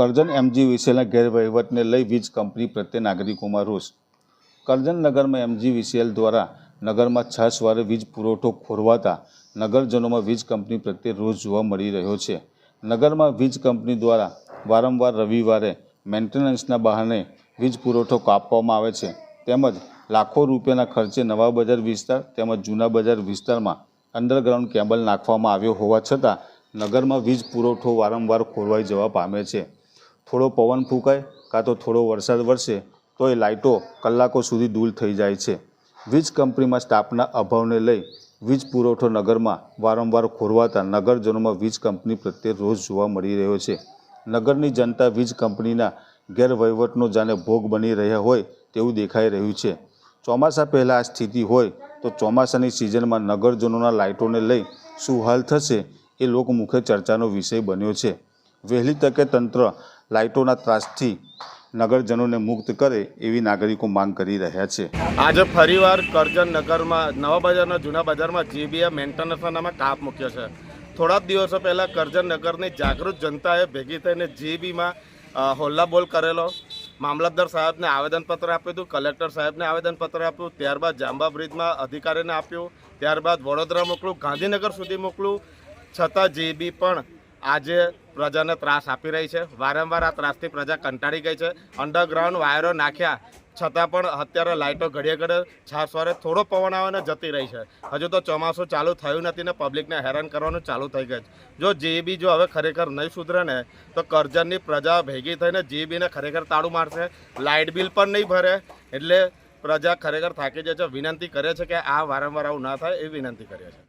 Karjan MG વિસેલના ગેરવહીવટને લઈ વીજ company પ્રત્યે નાગરિકોમાં રોષ. કરજણ નગરમાં એમજી વિસેલ દ્વારા નગરમાં છ સવારે વીજ પુરવઠો ખોરવાતા નગરજનોમાં વીજ કંપની પ્રત્યે રોષ જોવા મળી રહ્યો છે. નગરમાં વીજ કંપની દ્વારા વારંવાર રવિવારે મેન્ટેનન્સના બહાને વીજ પુરવઠો કાપવામાં આવે છે. તેમજ લાખો રૂપિયાના ખર્ચે નવા બજાર વિસ્તાર તેમજ જૂના બજાર વિસ્તારમાં અંડરગ્રાઉન્ડ કેબલ નાખવામાં આવ્યો હોવા છતાં નગરમાં વીજ પુરવઠો વારંવાર ખોરવાઈ જવા પામે છે. થોડો પવન ફૂંકાય કાં તો થોડો વરસાદ વરસે તો એ લાઇટો કલાકો સુધી દૂર થઈ જાય છે. વીજ કંપનીમાં સ્ટાફના અભાવને લઈ વીજ પુરવઠો નગરમાં વારંવાર ખોરવાતા નગરજનોમાં વીજ કંપની પ્રત્યે રોષ જોવા મળી રહ્યો છે. નગરની જનતા વીજ કંપનીના ગેરવહીવટનો જાણે ભોગ બની રહ્યા હોય તેવું દેખાઈ રહ્યું છે. ચોમાસા પહેલાં આ સ્થિતિ હોય તો ચોમાસાની સિઝનમાં નગરજનોના લાઇટોને લઈ શું હાલ થશે એ લોકમુખે ચર્ચાનો વિષય બન્યો છે. વહેલી તકે તંત્ર લાઇટોના ત્રાસથી નગરજનોને મુક્ત કરે એવી નાગરિકો માંગ કરી રહ્યા છે. આજે ફરીવાર કરજણ નગરમાં નવા બજારના જૂના બજારમાં જીબીએ મેન્ટેનન્સના નામે કાપ મૂક્યો છે. થોડા દિવસો પહેલાં કરજણ નગરની જાગૃત જનતાએ ભેગી થઈને જીબીમાં હોલ્લાબોલ કરેલો. મામલતદાર સાહેબને આવેદનપત્ર આપ્યું હતું, કલેક્ટર સાહેબને આવેદનપત્ર આપ્યું, ત્યારબાદ જાંબા બ્રિજમાં અધિકારીને આપ્યું, ત્યારબાદ વડોદરા મોકલું, ગાંધીનગર સુધી મોકલું. છતાં જીબી પણ આજે પ્રજાને ત્રાસ આપી રહી છે. વારંવાર આ ત્રાસથી પ્રજા કંટાળી ગઈ છે. અંડરગ્રાઉન્ડ વાયરો નાખ્યા, છતાં પણ અત્યારે લાઇટો ઘડીએ ઘડે છાસવારે થોડો પવન આવે જતી રહી છે. હજુ તો ચોમાસું ચાલુ થયું નથી ને પબ્લિકને હેરાન કરવાનું ચાલુ થઈ ગયું જો જીબી જો હવે ખરેખર નહીં સુધરે ને, તો કરજણની પ્રજા ભેગી થઈને જીબીને ખરેખર તાળું મારશે. લાઇટ બિલ પણ નહીં ભરે, એટલે પ્રજા ખરેખર થાકી જાય છે. વિનંતી કરે છે કે આ વારંવાર આવું ના થાય એ વિનંતી કરે છે